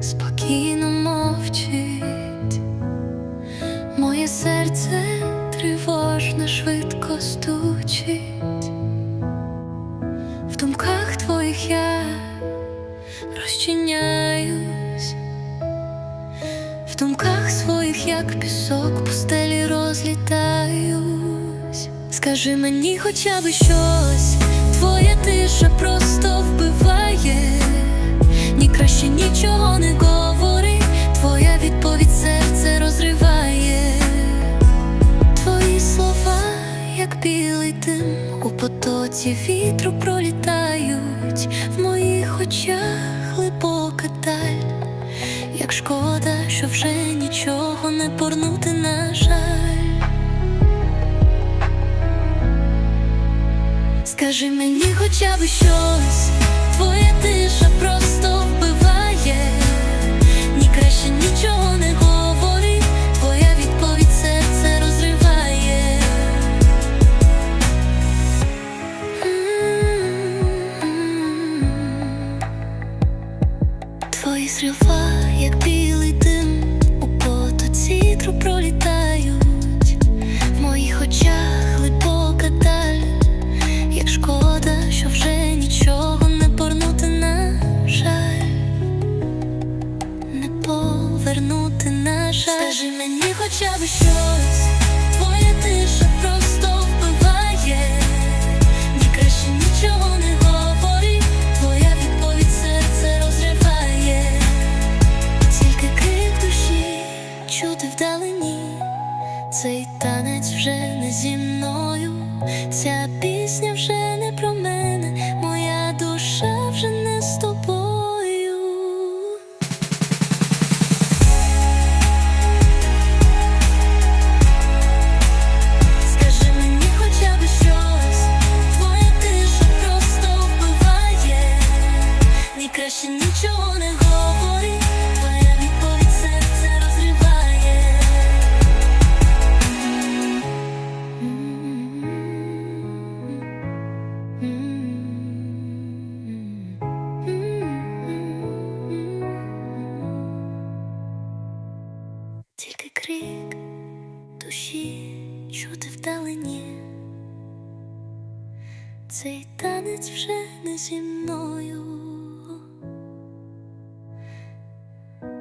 спокійно мовчить, моє серце тривожно швидко стучить, в думках твоїх я розчиняюсь, в думках своїх, як пісок, по стелі розлітаюсь. Скажи мені хоча б щось, твоя тиша просто вбиває, ні краще нічого не говори, твоя відповідь серце розриває, твої слова, як білий дим, у потоці вітру пролітають, в моїх очах глибока даль, як шкода, що вже нічого не порнути, на жаль. Скажи мені хоча б щось, твоя тиша просто вбиває, ні краще нічого не говори, твоя відповідь серце розриває. М-м-м. Твої слова, Скажи мені хоча б щось, твоя тиша просто вбиває, ні краще нічого не говори, твоя відповідь серце розриває, тільки крик душі чути вдалині. Цей танець вже не зі мною, ця пісня вже не душі чути вдалині. Цей танець вже не зі мною.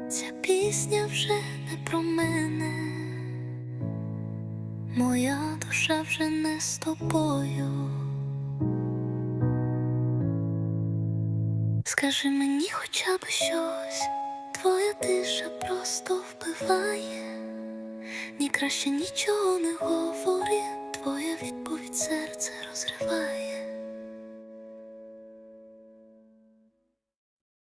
Ця пісня вже не про мене. Моя душа вже не з тобою. Скажи мені хоча б щось, твоя тиша просто вбиває, ні краще нічого не говори, твоя відповідь серце розриває.